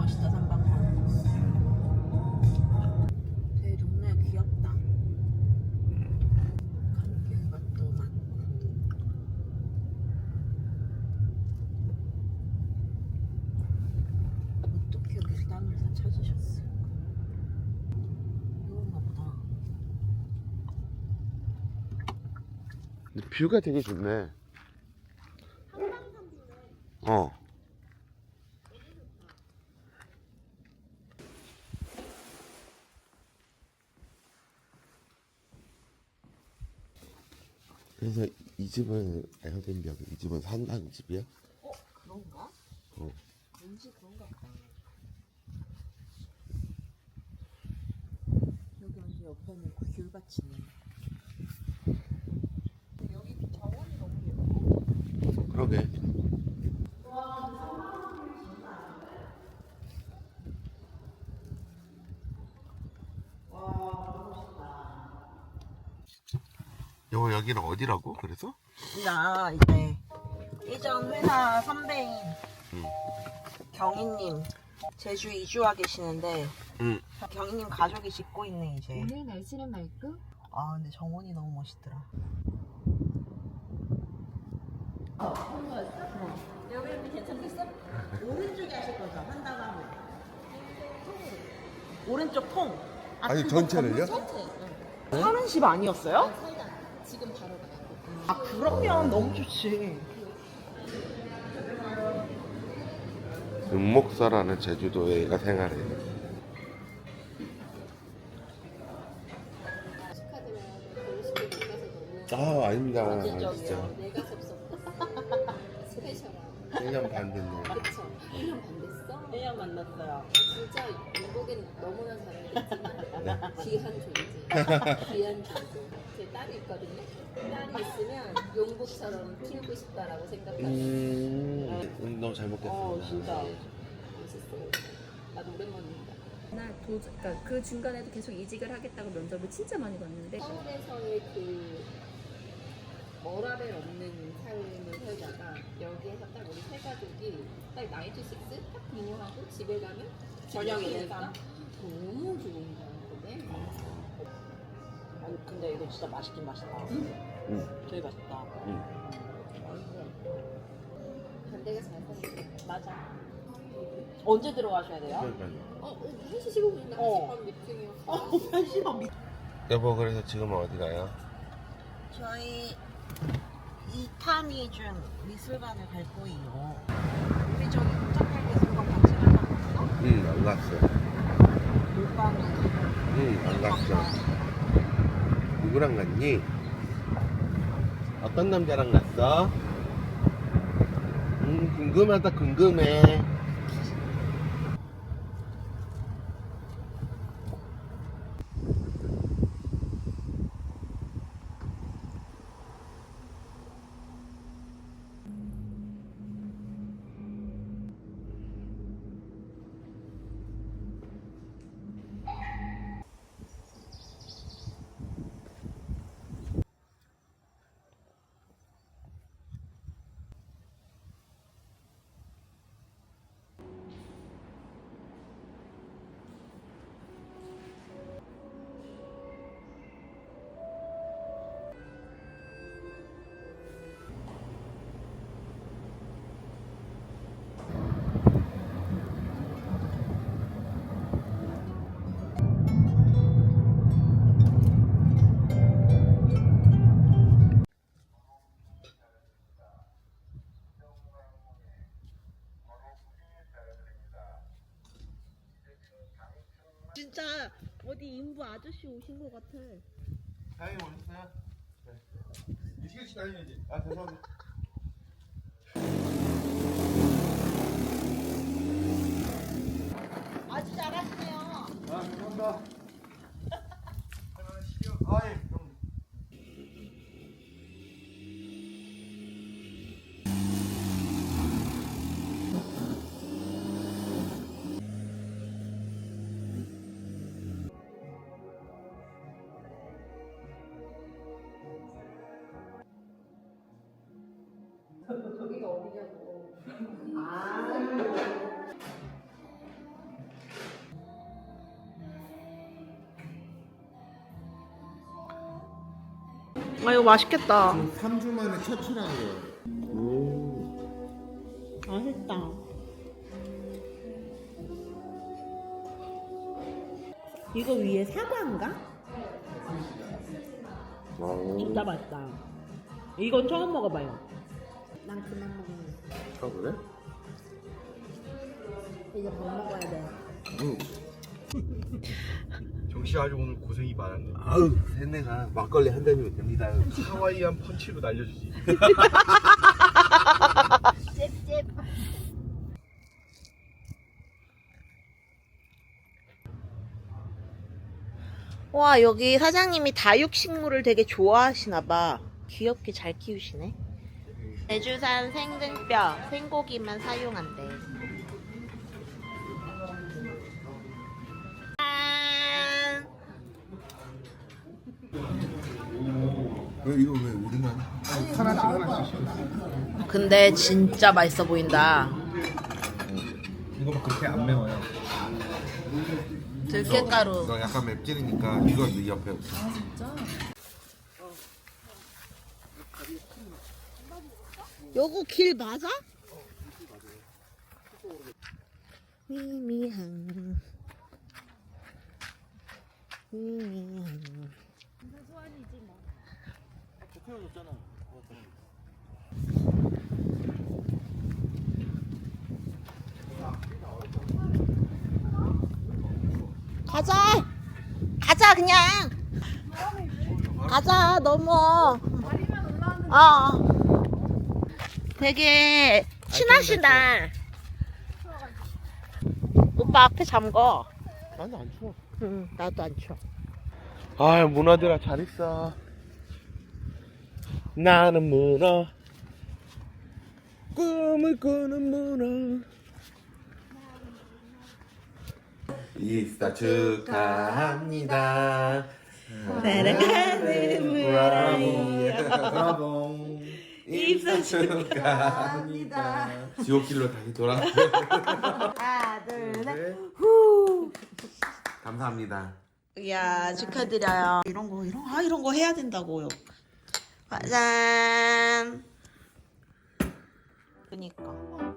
멋있다 삼방산. 되게 동네 귀엽다. 감귤밭도 많고. 어떻게 여기서 나물산 찾으셨어요? 이건가 보다. 근데 뷰가 되게 좋네. 어. 그래서 이 집은 에어비앤비하고 이 집은 산다는 집이야? 어 그런가? 어. 왠지 그런가 보다. 여기 완전 옆에는 귤밭이네. 여기 정원이 너무 예뻐. 그러게. 여보 여기는 어디라고? 그래서? 나 이제 예전 회사 선배인 응. 경희님 제주 이주와 계시는데 응. 경희님 가족이 짓고 있는 이제 오늘 날씨는 맑고 아 근데 정원이 너무 멋있더라. 여기 괜찮겠어? 오른쪽에 하실 거죠? 한다고 하면 오른쪽 통. 아, 아니, 그거 전체를요? 전체. 응. 사는 집 아니었어요? 지금 바로 가고 아 그러면 너무 좋지. 은목사라는 제주도에 얘가 생활해. 축하드려요. 결혼식에 못 가서 너무 아 아닙니다. 완전적이에요. 진짜. 내가 섭섭. 스페셜한. 1년 반 됐네. 그쵸? 1년 반 됐어? 1년 만났어요. 진짜 윤복이는 너무나 잘하겠지만 네. 귀한 존재. 귀한 존재. 제 딸이 있거든요. 딸이 있으면 용복처럼 키우고 싶다라고 생각하는 음, 음, 너무 잘 먹겠습니다. 어, 진짜. 멋있어요. 나도 오랜만입니다. 나 도, 그러니까 그 중간에도 계속 이직을 하겠다고 면접을 진짜 많이 봤는데 서울에서의 그 워라벨 없는 삶을 살다가 여기에서 딱 우리 세 가족이 딱 나이트 식스 딱 비교하고 집에 가면 저녁이 되니까 너무 좋은 아 니 근데 이거 진짜 맛있긴 맛있다. 응. 되게 맛있다. 응. 잘 사는 맞아. 언제 들어가셔야 돼요? 그러니까요. 어? 어? 1시 15분인데 어. 1시 반 미팅이었어 어, 한시간 밑. 여보 그래서 지금은 어디 가요? 저희 이탄이 중 미술관을 갈 거예요. 우리 저기 국장팔 미술관 같이 가나 봤어? 응, 안 갔어. 물방울. 응, 안 갔어. 누구랑 갔니? 어떤 남자랑 갔어? 음, 궁금하다, 궁금해. 진짜 어디 인부 아저씨 오신 것 같아. 다행히 오셨어요? 네. 이시간씩 다녀야지. 아, 죄송합니다. 아 이거 맛있겠다. 3주 만에 첫 출하는 오. 맛있다. 이거 위에 사과인가? 진짜 맛있다. 이건 처음 먹어봐요. 난 그만 먹는. 아 그래? 이제 밥 먹어야 돼. 응. 정씨 아주 오늘 고생이 많았네. 아우 샌내가 막걸리 한 잔이면 됩니다. 하와이안 펀치로 날려주지. 와 여기 사장님이 다육식물을 되게 좋아하시나 봐. 귀엽게 잘 키우시네. 제주산 생등뼈, 생고기만 사용한대. 왜 이거 왜 우리만? 하나씩 하나씩. 근데 진짜 맛있어 보인다. 이거 막 그렇게 안 매워요. 들깨가루. 너 약간 맵찔이니까 이거 네 옆에. 요거 길 맞아? 미미한 미미한 가자 가자 그냥 가자 넘어 어 되게 친하시다. 오빠 앞에 잠궈. 나는 안 추워. 응, 나도 안 추워. 아 문어들아 잘 있어. 나는 문어. 꿈을 꾸는 문어. 이스타 축하합니다. 사랑하는 문어야. 브라봉. 입사 축하합니다. 지옥길로 다시 돌아. 하나, 둘, 셋. 네. 감사합니다. 이야, 축하드려요. 이런 거, 이런, 아, 이런 거 해야 된다고요. 짠. 그니까.